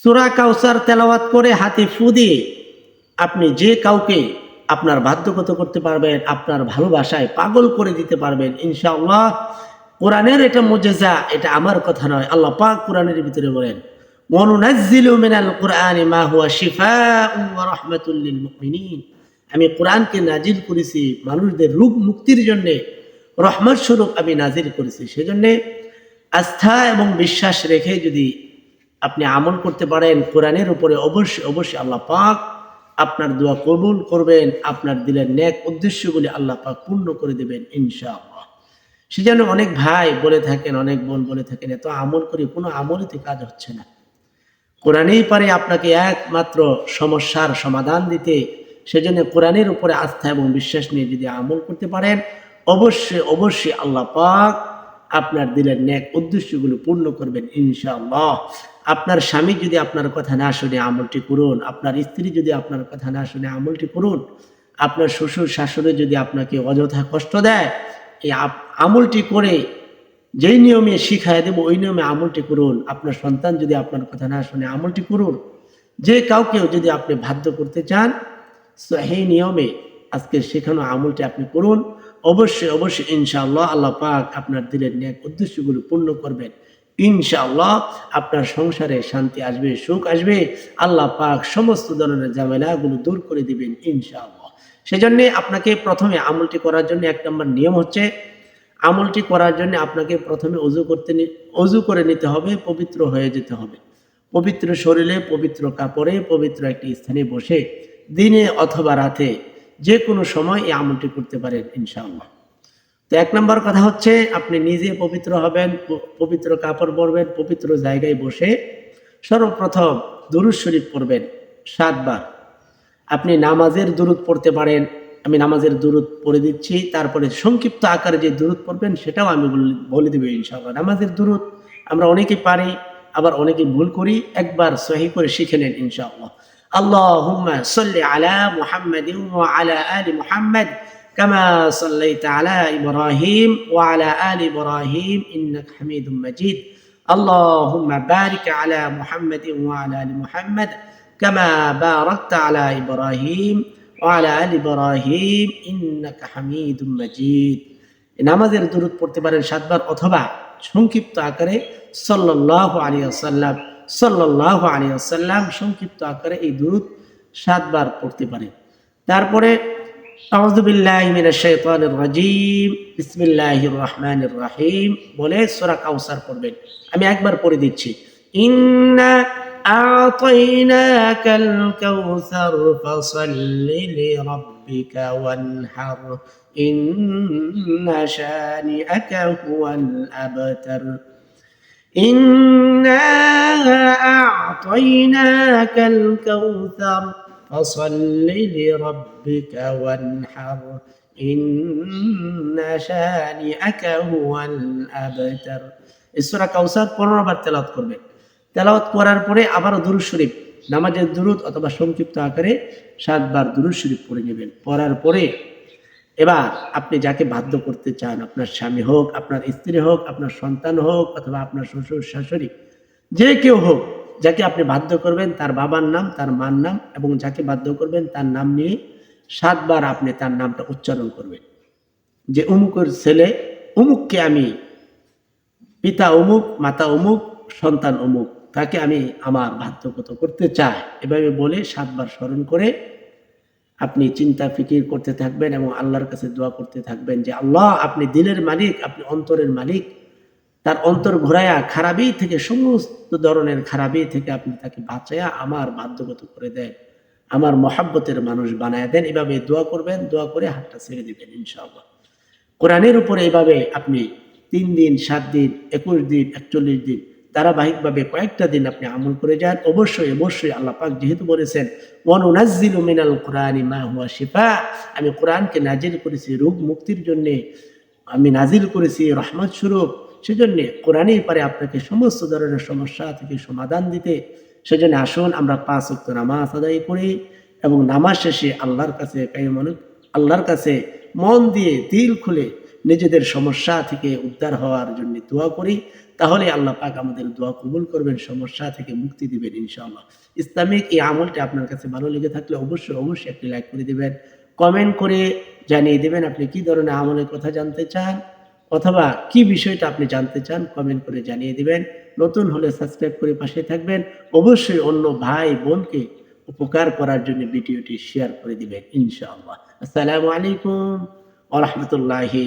সুরা কাউসার তেলাওয়াত করে হাতে ফু দিয়ে আপনি যে কাউকে আপনার বাধ্যগত করতে পারবেন, আপনার ভালোবাসায় পাগল করে দিতে পারবেন, ইনশাআল্লাহ। কোরআনের এটা মজেজা, এটা আমার কথা নয়। আল্লাহ পাক কোরআনের ভিতরে বলেন মা হুয়া আমি কোরআনকে নাজিল করেছি মানুষদের রূপ মুক্তির জন্য, রহমত স্বরূপ আমি নাজিল করেছি। সেজন্যে আস্থা এবং বিশ্বাস রেখে যদি আপনি আমল করতে পারেন কোরআনের উপরে, অবশ্যই অবশ্যই আল্লাহ পাক আপনার দোয়া কবুল করবেন, আপনার দিলের ন্যাক উদ্দেশ্যগুলি আল্লাহ পাক পূর্ণ করে দেবেন ইনশাআল্লাহ। সেজন্য অনেক ভাই বলে থাকেন, অনেক বোন বলে থাকেন, এত আমল করি কোনো আমলতে কাজ হচ্ছে না। কোরআনেই পারে আপনাকে একমাত্র সমস্যার সমাধান দিতে সেজন্য কোরআনের উপরে আস্থা এবং বিশ্বাস নিয়ে যদি আমল করতে পারেন, অবশ্যই অবশ্যই আল্লাহ পাক আপনার দিলের ন্যাক উদ্দেশ্যগুলো পূর্ণ করবেন ইনশাআল্লাহ। আপনার স্বামী যদি আপনার কথা না শুনে আমলটি করুন, আপনার স্ত্রী যদি আপনার কথা না শুনে আমলটি করুন, আপনার শ্বশুর শাশুড়ি যদি আপনাকে অযথা কষ্ট দেয়, এই আমলটি করে যেই নিয়মে শিখাই দেবো, ওই নিয়মে আমলটি করুন। আপনার সন্তান যদি আপনার কথা না শুনে আমলটি করুন, যে কাউকেও যদি আপনি বাধ্য করতে চান সেই নিয়মে আজকে শেখানো আমলটি আপনি করুন। অবশ্যই অবশ্যই ইনশাআল্লাহ আল্লাহ পাক আপনার দিলের ন্যাক উদ্দেশ্যগুলো পূর্ণ করবেন। ইনশাআল্লাহ আপনার সংসারে শান্তি আসবে, সুখ আসবে। আল্লাহ পাক সমস্ত ধরনের ঝামেলাগুলো দূর করে দিবেন ইনশাআল্লাহ। সেজন্যে আপনাকে প্রথমে আমলটি করার জন্য এক নম্বর নিয়ম হচ্ছে, আমলটি করার জন্য আপনাকে প্রথমে অজু করতে অজু করে নিতে হবে, পবিত্র হয়ে যেতে হবে। পবিত্র শরীরে পবিত্র কাপড়ে পবিত্র একটি স্থানে বসে দিনে অথবা রাতে যে কোনো সময় এই আমলটি করতে পারেন ইনশাআল্লাহ। তো এক নম্বর কথা হচ্ছে, আপনি নিজে পবিত্র হবেন পবিত্র কাপড় পরবেন, পবিত্র জায়গায় বসে সর্বপ্রথম দুরুদ শরীফ পড়বেন সাতবার। আপনি নামাজের দুরুদ পড়তে পারেন, আমি নামাজের দূরত পড়ে দিচ্ছি, তারপরে সংক্ষিপ্ত আকারে যে দূরত পড়বেন, সেটাও আমি বলে দেবো ইনশাআল্লাহ। নামাজের দূরত আমরা অনেকে পারি, আবার অনেকে ভুল করি, একবার সহি করে শিখে নেন ইনশাআল্লাহ। আল্লাহ সাল্লি আলা মুহাম্মাদ আলা আলি মুহাম্মাদ। كما صليت على إبراهيم وعلى آل إبراهيم إنك حميد مجيد اللهم بارك على محمد وعلى آل محمد كما باركت على إبراهيم وعلى آل إبراهيم إنك حميد مجيد নামাজের দূরত পড়তে পারেন সাতবার অথবা সংক্ষিপ্ত আকারে সাল্লাহ আলী আসাল্লাম সাল্লাহ আলী আসাল্লাম সংক্ষিপ্ত আকারে এই দূরত সাতবার পড়তে পারেন তারপরে আউযু বিল্লাহি মিনাশ শাইতানির রাজিম বিসমিল্লাহির রহমানির রহিম বলে সূরা কাউসার পড়বেন আমি একবার পড়ে দিচ্ছি ইন্না أعطيناك الكوثر فصل لربك وانحر إن شانئك هو الأبتر إنا أعطيناك الكوثر فصل لربك وانحر إن شانئك هو الأبتر السورة কাউসার পনেরো বার তেলাওয়াত করবে তেলাওয়াত করার পরে আবার দুরুদ শরীফ নামাজের দুরুদ অথবা সংক্ষিপ্ত আকারে সাতবার দুরুদ শরীফ পড়ে নেবেন পড়ার পরে এবার আপনি যাকে বাধ্য করতে চান আপনার স্বামী হোক আপনার স্ত্রী হোক আপনার সন্তান হোক অথবা আপনার শ্বশুর শাশুড়ি যে কেউ হোক যাকে আপনি বাধ্য করবেন তার বাবার নাম, তার মার নাম এবং যাকে বাধ্য করবেন তার নাম নিয়ে সাতবার আপনি তার নামটা উচ্চারণ করবেন। যে অমুকের ছেলে, অমুককে আমি পিতা অমুক, মাতা অমুক, সন্তান অমুক, তাকে আমি আমার বাধ্যগত করতে চাই। এভাবে বলে সাতবার স্মরণ করে আপনি চিন্তা, ফিকির করতে থাকবেন এবং আল্লাহর কাছে দোয়া করতে থাকবেন যে, আল্লাহ আপনি দিলের মালিক, আপনি অন্তরের মালিক। তার অন্তর ঘোরায়া খারাপি থেকে সমস্ত ধরনের খারাপি থেকে আপনি তাকে বাঁচায়া আমার বাধ্যগত করে দেন, আমার মহাব্বতের মানুষ বানায় দেন। এভাবে দোয়া করবেন, দোয়া করে হাতটা ছেড়ে দিবেন ইনশাআল্লাহ। কোরআনের উপরে এইভাবে আপনি তিন দিন, সাত দিন, একুশ দিন, একচল্লিশ দিন ধারাবাহিকভাবে কয়েকটা দিন আপনি আমল করে যান। অবশ্যই অবশ্যই আল্লাহ পাক যেহেতু বলেছেন, ওয়ানুনাজ্জিলু মিনাল কোরআনি মা হুয়া শিফা আমি কোরআনকে নাজিল করেছি রোগ মুক্তির জন্যে। আমি নাজিল করেছি রহমত স্বরূপ। সেজন্য কোরআনই পারে আপনাকে সমস্ত ধরনের সমস্যা থেকে সমাধান দিতে, সেজন্য আসুন আমরা পাঁচ ওয়াক্ত নামাজ আদায় করি এবং নামাজ শেষে আল্লাহর কাছে আল্লাহর কাছে মন দিয়ে দিল খুলে নিজেদের সমস্যা থেকে উদ্ধার হওয়ার জন্য দোয়া করি। তাহলে আল্লাহ পাক আমাদের দোয়া কবুল করবেন, সমস্যা থেকে মুক্তি দিবেন ইনশাআল্লাহ। ইসলামিক এই আমলটা আপনার কাছে ভালো লেগে থাকলে অবশ্যই অবশ্যই একটি লাইক করে দিবেন, কমেন্ট করে জানিয়ে দেবেন আপনি কি ধরনের আমলের কথা জানতে চান। অথবা কি বিষয়টা আপনি জানতে চান কমেন্ট করে জানিয়ে দিবেন। নতুন হলে সাবস্ক্রাইব করে পাশে থাকবেন। অবশ্যই অন্য ভাই, বোনকে উপকার করার জন্য ভিডিওটি শেয়ার করে দিবেন, ইনশাআল্লাহ। আসসালামু আলাইকুম আ রহমতুল্লাহি